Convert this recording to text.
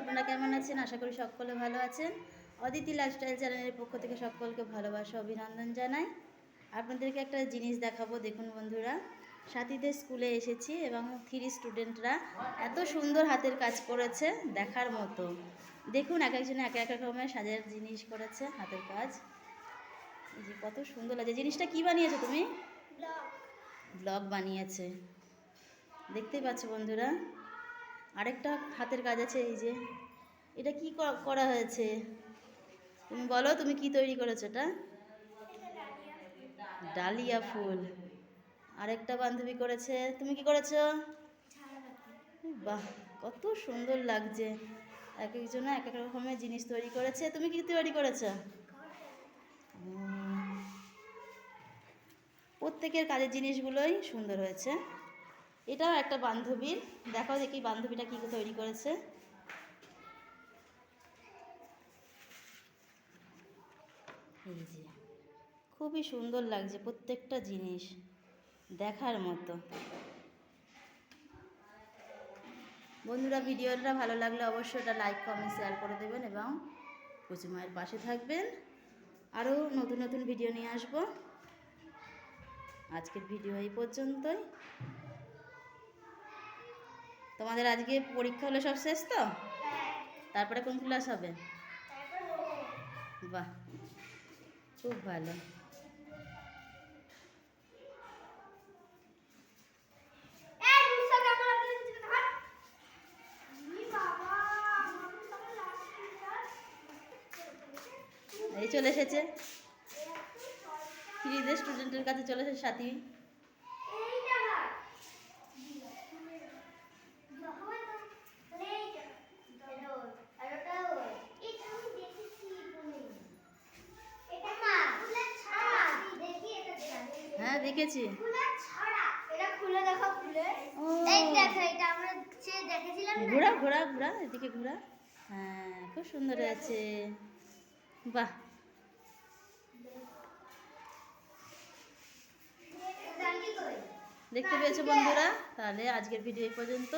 আপনারা কেমন আছেন? আশা করি সকলে ভালো আছেন। অদিতি লাইফস্টাইল চ্যানেলের পক্ষ থেকে সকলকে ভালোবাসা অভিনন্দন জানাই। আপনাদেরকে একটা জিনিস দেখাবো দেখুন বন্ধুরা। সাথীদের স্কুলে এসেছি এবং থ্রি স্টুডেন্টরা এত সুন্দর হাতের কাজ করেছে দেখার মতো। দেখুন এক একজনে এক এক রকমের সাজার জিনিস করেছে হাতের কাজ। এই যে কত সুন্দর লাগছে। জিনিসটা কি বানিয়েছো তুমি? ব্লগ বানিয়েছে। দেখতেই পাচ্ছ বন্ধুরা আরেকটা হাতের কাজ আছে, এই যে। এটা কি করা হয়েছে? তুমি বলো, তুমি কি তৈরি করেছ এটা? ডালিয়া ফুল। আরেকটা বান্ধবী করেছে। তুমি কি করেছ? বাহ, কত সুন্দর লাগছে। এক একজনে এক এক রকমের জিনিস তৈরি করেছে। তুমি কি তৈরি করেছ? প্রত্যেকের কাজের জিনিসগুলোই সুন্দর হয়েছে। এটাও একটা বান্ধবীর। দেখাও দেখি বান্ধবীটা কী তৈরি করেছে। এই যে, খুবই সুন্দর লাগছে প্রত্যেকটা জিনিস দেখার মতো। বন্ধুরা, ভিডিওটা ভালো লাগলে অবশ্যই এটা লাইক কমেন্ট শেয়ার করে দেবেন এবং কুচি মায়ের পাশে থাকবেন। আরও নতুন নতুন ভিডিও নিয়ে আসব। আজকের ভিডিও এই পর্যন্তই। তোমাদের আজকে পরীক্ষা হলো সব শেষ তো? তারপরে কোন ক্লাস হবে? বাহ, খুব ভালো। এই চলে এসেছে। থ্রিদের স্টুডেন্টের কাছে চলে এসেছে সাথী। হ্যাঁ দেখেছি। ঘোরা ঘোরা ঘোরা এদিকে ঘোরা। হ্যাঁ খুব সুন্দর আছে। বাহ। দেখতে পেয়েছ বন্ধুরা? তাহলে আজকের ভিডিও এই পর্যন্ত।